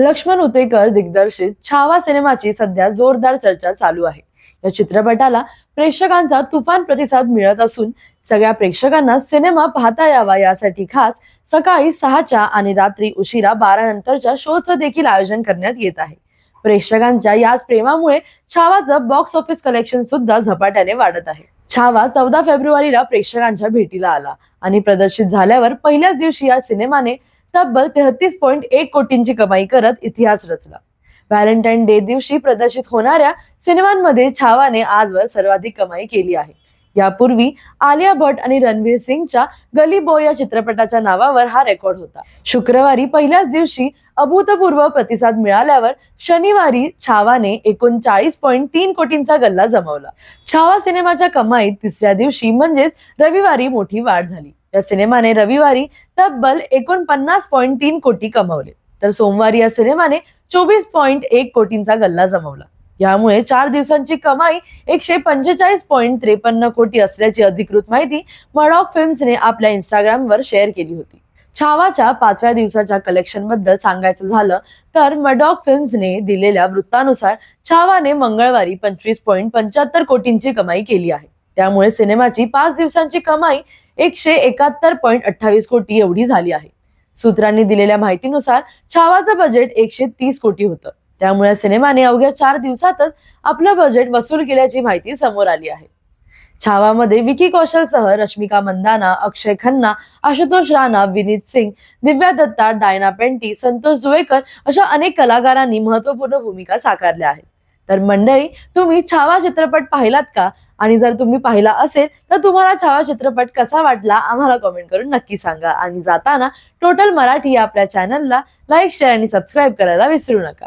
लक्ष्मण उतेकर दिग्दर्शित छावा सिनेमाची सध्या जोरदार चर्चा चालू आहे. या चित्रपटाला प्रेक्षकांचा तुफान प्रतिसाद मिळत असून सगळ्या प्रेक्षकांना सिनेमा पाहता यावा यासाठी खास सकाळी सहाच्या आणि रात्री उशिरा बारा नंतरच्या शोचं देखील आयोजन करण्यात येत आहे. प्रेक्षकांच्या याच प्रेमामुळे छावाचं बॉक्स ऑफिस कलेक्शन सुद्धा झपाट्याने वाढत आहे. छावा चौदा फेब्रुवारीला प्रेक्षकांच्या भेटीला आला आणि प्रदर्शित झाल्यावर पहिल्याच दिवशी या सिनेमाने तब्बल तेहतीस पॉईंट एक कोटींची कमाई करत इतिहास रचला. व्हॅलेंटाईन डे दिवशी प्रदर्शित होणाऱ्या सिनेमांमध्ये छावाने आजवर सर्वाधिक कमाई केली आहे. यापूर्वी आलिया भट आणि रणवीर सिंगच्या गली बॉय या चित्रपटाच्या नावावर हा रेकॉर्ड होता. शुक्रवारी पहिल्याच दिवशी अभूतपूर्व प्रतिसाद मिळाल्यावर शनिवारी छावाने एकोणचाळीस पॉईंट तीन कोटींचा गल्ला जमवला. छावा सिनेमाच्या कमाईत तिसऱ्या दिवशी म्हणजेच रविवारी मोठी वाढ झाली. या सिनेमाने रविवारी तब्बल एकोणपन्नास पॉईंट तीन कोटी कमवले. तर सोमवारी या सिनेमाने चोवीस पॉईंट एक कोटींचा गल्ला जमवला. यामुळे चार दिवसांची कमाई एकशे पंचेचाळीस पॉईंट त्रेपन्न कोटी असल्याची अधिकृत माहिती मडॉक फिल्म्सने आपल्या इंस्टाग्रामवर शेअर केली होती. छावाच्या पाचव्या दिवसाच्या कलेक्शनबद्दल सांगायचं झालं तर मडॉक फिल्म्सने दिलेल्या वृत्तानुसार छावाने मंगळवारी पंचवीस पॉईंट पंच्याहत्तर कोटींची कमाई केली आहे. त्यामुळे सिनेमाची पाच दिवसांची कमाई एकशे एकाहत्तर पॉईंट अठ्ठावीस कोटी एवढी झाली आहे. सूत्रांनी दिलेल्या माहितीनुसार छावाचं बजेट एकशे तीस कोटी होतं. त्यामुळे सिनेमाने अवघ्या चार दिवसातच आपलं बजेट वसूल केल्याची माहिती समोर आली आहे. छावामध्ये विकी कौशलसह रश्मिका मंदाना अक्षय खन्ना आशुतोष राणा विनीत सिंग दिव्या दत्ता डायना पेंटी संतोष जुवेकर अशा अनेक कलाकारांनी महत्त्वपूर्ण भूमिका साकारल्या आहेत. तर मंडळी तुम्ही छावा चित्रपट पाहिलात का? आणि जर तुम्ही पाहिला असेल तर तुम्हाला छावा चित्रपट कसा वाटला आम्हाला कमेंट करून नक्की सांगा. आणि जाताना टोटल मराठी आपल्या चॅनलला लाईक शेअर आणि सबस्क्राईब करायला विसरू नका.